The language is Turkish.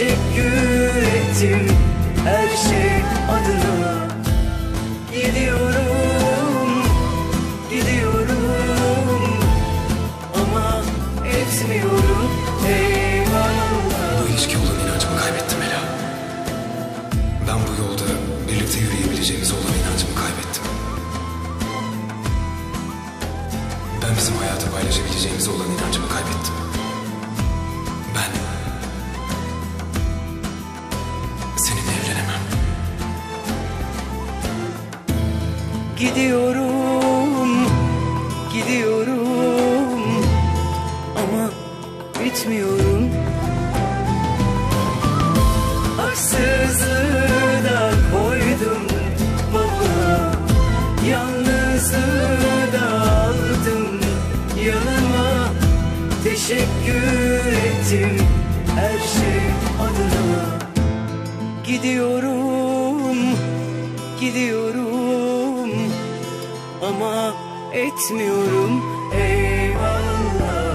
teşekkür ettim her şey adına. Gidiyorum, gidiyorum. Ama etmiyorum eyvallah. Bu ilişki olan inancımı kaybettim Ela. Ben bu yolda birlikte yürüyebileceğimiz olan inancımı kaybettim. Ben bizim hayatı paylaşabileceğimiz olan inancımı kaybettim. Gidiyorum, gidiyorum ama bitmiyorum. Haksızlığı da koydum bana, yalnızlığı da aldım yanıma. Teşekkür ettim her şey adına. Gidiyorum, gidiyorum ama etmiyorum. Eyvallah.